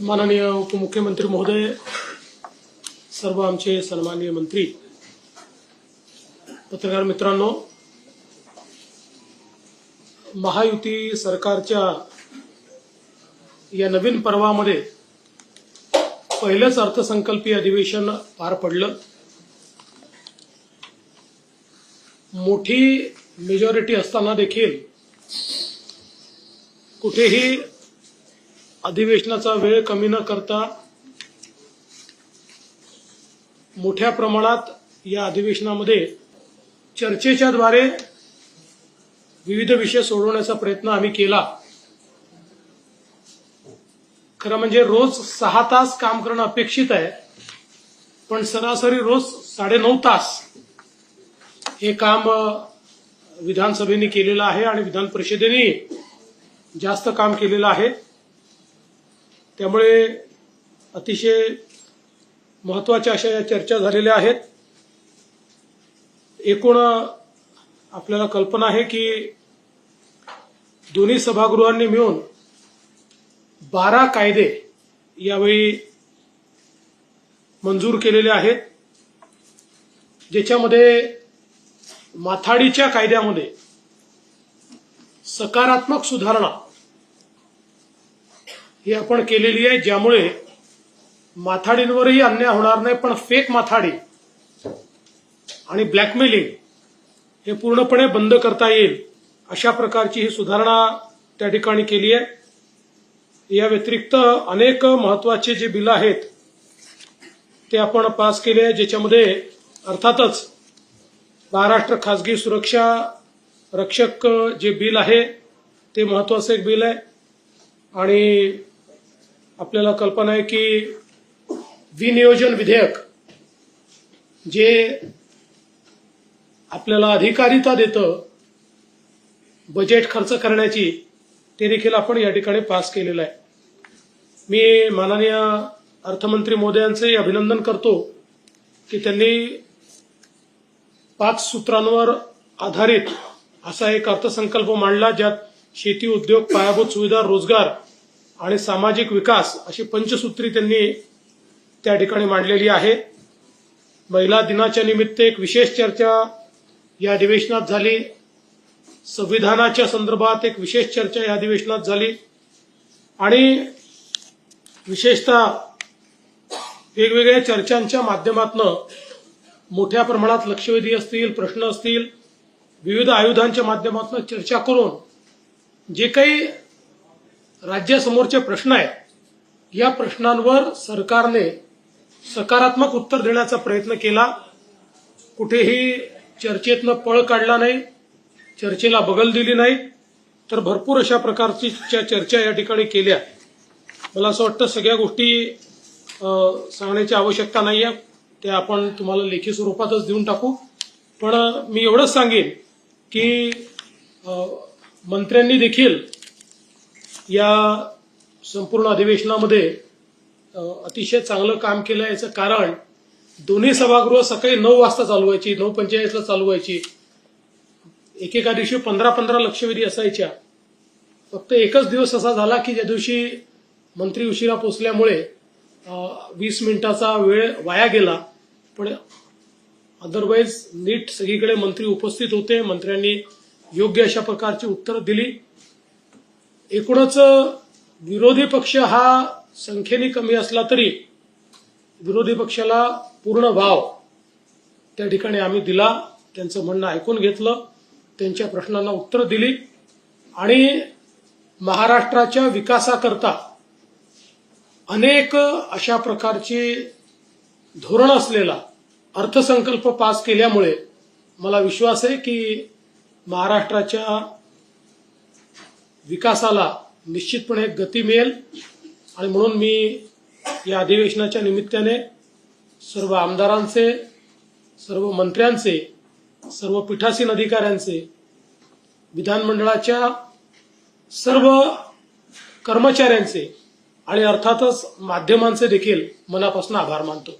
माननीय उपमुख्यमंत्री महोदय सर्व आमचे सन्माननीय मंत्री पत्रकार मित्रांनो महायुती सरकारच्या या नवीन पर्वामध्ये पहिलंच अर्थसंकल्पीय अधिवेशन पार पडलं. मोठी मेजॉरिटी असताना देखील कुठेही अधिवेशनाचा वेळ कमी न करता मोठ्या प्रमाणात या अधिवेशनामध्ये चर्चेच्या द्वारे विविध विषय सोडवण्याचा प्रयत्न आम्ही केला. खरं म्हणजे रोज सहा तास काम करणं अपेक्षित आहे पण सरासरी रोज साडेनऊ तास हे काम विधानसभेने केलेलं आहे आणि विधान परिषदेने जास्त काम केलेलं आहे. त्यामुळे अतिशय महत्त्वाच्या अशा या चर्चा झालेल्या आहेत. एकूण आपल्याला कल्पना आहे की दोन्ही सभागृहांनी मिळून बारा कायदे यावेळी मंजूर केलेले आहेत. ज्याच्यामध्ये माथाडीच्या कायद्यामध्ये सकारात्मक सुधारणा ही आपण केलेली आहे ज्यामुळे माथाडींवरही अन्याय होणार नाही पण फेक माथाडी आणि ब्लॅकमेलिंग हे पूर्णपणे बंद करता येईल अशा प्रकारची ही सुधारणा त्या ठिकाणी केली आहे. या व्यतिरिक्त अनेक महत्त्वाचे जे बिल आहेत ते आपण पास केले आहे ज्याच्यामध्ये अर्थातच महाराष्ट्र खासगी सुरक्षा रक्षक जे बिल आहे ते महत्वाचं एक बिल आहे. आणि आपल्याला कल्पना आहे की विनियोजन विधेयक जे आपल्याला अधिकारिता देतं बजेट खर्च करण्याची ते देखील आपण या ठिकाणी पास केलेलं आहे. मी माननीय अर्थमंत्री मोदयांचे अभिनंदन करतो की त्यांनी पाच सूत्रांवर आधारित असा एक अर्थसंकल्प मांडला ज्यात शेती उद्योग पायाभूत सुविधा रोजगार आणि सामाजिक विकास अशी पंचसूत्री त्यांनी त्या ठिकाणी मांडलेली आहे. महिला दिनाच्या निमित्त एक विशेष चर्चा या अधिवेशनात झाली. संविधानाच्या संदर्भात एक विशेष चर्चा या अधिवेशनात झाली. आणि विशेषतः वेगवेगळ्या चर्चांच्या माध्यमातून मोठ्या प्रमाणात लक्षवेधी असतील प्रश्न असतील विविध आयुधांच्या माध्यमातून चर्चा करून जे काही राज्यासमोरचे प्रश्न आहेत. या प्रश्नांवर सरकारने सकारात्मक उत्तर देण्याचा प्रयत्न केला. कुठेही चर्चेतनं पळ काढला नाही चर्चेला बगल दिली नाही तर भरपूर अशा प्रकारची चर्चा या ठिकाणी केल्या. मला असं वाटतं सगळ्या गोष्टी सांगण्याची आवश्यकता नाही आहे त्या आपण तुम्हाला लेखी स्वरूपातच देऊन टाकू. पण मी एवढंच सांगेन की मंत्र्यांनी देखील या संपूर्ण अधिवेशनामध्ये अतिशय चांगलं काम केलं याचं कारण दोन्ही सभागृह सकाळी नऊ वाजता चालू व्हायची नऊ पंचेचाळीसला चालू व्हायची एकेका दिवशी पंधरा पंधरा लक्षवेधी असायच्या. फक्त एकच दिवस असा झाला की ज्या दिवशी मंत्री उशिरा पोचल्यामुळे वीस मिनिटाचा वेळ वाया गेला. पण अदरवाईज नीट सगळीकडे मंत्री उपस्थित होते. मंत्र्यांनी योग्य अशा प्रकारची उत्तरं दिली. एकूणच विरोधी पक्ष हा संख्येने कमी असला तरी विरोधी पक्षाला पूर्ण वाव त्या ठिकाणी आम्ही दिला त्यांचं म्हणणं ऐकून घेतलं त्यांच्या प्रश्नांना उत्तर दिली आणि महाराष्ट्राच्या विकासाकरता अनेक अशा प्रकारचे धोरण असलेला अर्थसंकल्प पास केल्यामुळे मला विश्वास आहे की महाराष्ट्राच्या विकासाला निश्चितपणे एक गती मिळेल. आणि म्हणून मी या अधिवेशनाच्या निमित्ताने सर्व आमदारांचे सर्व मंत्र्यांचे सर्व पीठासीन अधिकाऱ्यांचे विधानमंडळाच्या सर्व कर्मचाऱ्यांचे आणि अर्थातच माध्यमांचे देखील मनापासून आभार मानतो.